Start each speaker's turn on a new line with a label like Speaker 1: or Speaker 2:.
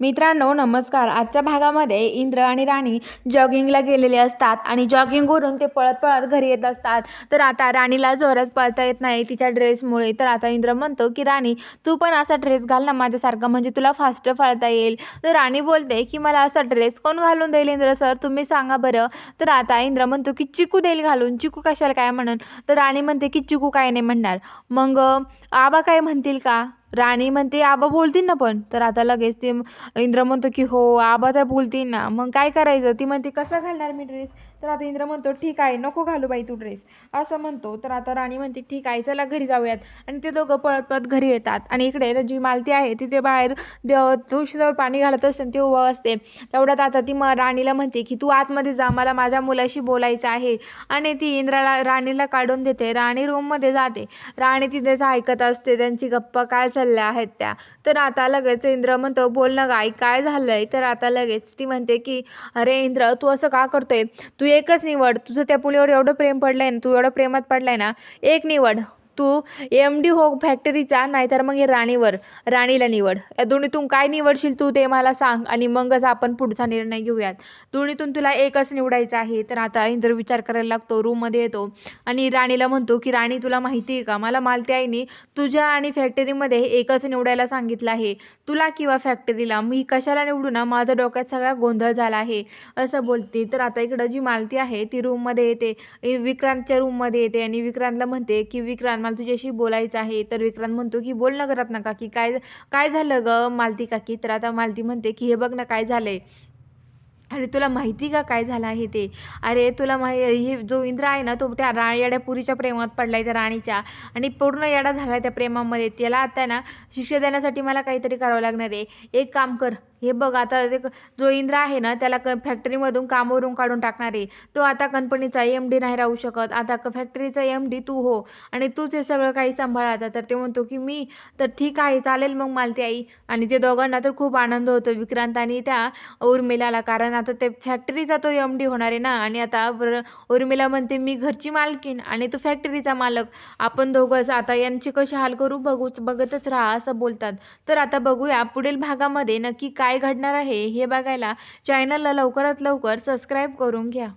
Speaker 1: मित्रांनो नमस्कार. आजच्या भागामध्ये इंद्र आणि राणी जॉगिंगला गेलेले असतात आणि जॉगिंगवरून ते पळत पळत घरी येत असतात. तर आता राणीला जोरात पळता येत नाही तिच्या ड्रेसमुळे तर आता इंद्र म्हणतो की राणी तू पण असा ड्रेस घाल ना माझ्यासारखा म्हणजे तुला फास्ट पळता येईल. तर राणी बोलते की मला असा ड्रेस कोण घालून देईल इंद्र सर तुम्ही सांगा बरं. तर आता इंद्र म्हणतो की चिकू देईल घालून. चिकू कशाला काय म्हणून? तर राणी म्हणते की चिकू काय नाही म्हणणार. मग आबा काय म्हणतील का? राणी म्हणते आबा बोलतील ना पण. तर आता लगेच ते इंद्र म्हणतो की हो आबा तर बोलतील ना. मग काय करायचं? ती म्हणते कसा घालणार मी ड्रेस तर आता इंद्र म्हणतो ठीक आहे नको घालू बाई तू ड्रेस असं म्हणतो. तर आता राणी म्हणते ठीक आहे चला घरी जाऊयात. आणि ते दोघं पळत पळत घरी येतात. आणि इकडे जी मालती आहे तिथे बाहेर देव तुळशीजवळ पाणी घालत असते ती उभं असते. तेवढ्यात आता ती म राणीला म्हणते की तू आतमध्ये जा मला माझ्या मुलाशी बोलायचं आहे. आणि ती इंद्राला राणीला काढून देते. राणी रूममध्ये जाते. राणी तिथेच ऐकत असते त्यांची गप्पा काय चालल्या आहेत त्या? तर आता लगेच इंद्र म्हणतो बोल ना गाई काय झालंय? तर आता लगेच ती म्हणते की अरे इंद्र तू असं का करतोय? तू तू एकच निवड. तुझं त्या पुलीवर एवढं प्रेम पडलंय ना तू एवढं प्रेमात पडलाय ना एक निवड. तू एम डी हो फॅक्टरीचा नाहीतर मग हे राणीवर राणीला निवड. या दोन्हीतून काय निवडशील तू ते मला सांग आणि मगच आपण पुढचा निर्णय घेऊयात. दोन्हीतून तुला एकच निवडायचं आहे तर आता इंद्र विचार करायला लागतो रूममध्ये येतो आणि राणीला म्हणतो की राणी तुला माहिती आहे का? मला मालती आईने तुझ्या आणि फॅक्टरीमध्ये एकच निवडायला सांगितलं आहे. तुला किंवा फॅक्टरीला मी कशाला निवडू ना? माझ्या डोक्यात सगळा गोंधळ झाला आहे. असं बोलते. तर आता इकडं जी मालती आहे ती रूममध्ये येते. विक्रांतच्या रूममध्ये येते आणि विक्रांतला म्हणते की विक्रांत मला तुझ्याशी बोलायचं आहे तर विक्रांत म्हणतो की बोल ना घरात ना काकी काय काय झालं ग मालती काकी? तर आता मालती म्हणते की हे बघ ना काय झालंय. अरे तुला माहिती का काय झालं आहे ते? अरे तुला माहि हे जो इंद्र आहे ना तो त्या रा येड्या पुरीच्या प्रेमात पडलाय त्या राणीच्या आणि पूर्ण येडा झाला आहे त्या प्रेमामध्ये. त्याला आता ना शिक्षा देण्यासाठी मला काहीतरी करावं लागणार आहे. एक काम कर हे बघ आता जो इंद्र आहे ना त्याला क फॅक्टरीमधून कामावरून काढून टाकणार आहे. तो आता कंपनीचा एम डी नाही राहू शकत. आता क फॅक्टरीचा एम डी तू हो आणि तूच हे सगळं काही सांभाळ. आता तर ते म्हणतो की मी तर ठीक आहे चालेल मग मालती आई. आणि ते दोघांना तर खूप आनंद होतो. विक्रांत आणि त्या उर्मिलाला. कारण आता ते फॅक्टरीचा तो एम डी होणार आहे ना. आणि आता उर्मिला म्हणते मी घरची मालकीन आणि तू फॅक्टरीचा मालक. आपण दोघंच आता यांची कशी हाल करू? बघूच बघतच राहा असं बोलतात. तर आता बघूया पुढील भागामध्ये नक्की काय काय घडणार आहे हे बघायला चॅनलला लवकरात लवकर सबस्क्राईब करून घ्या.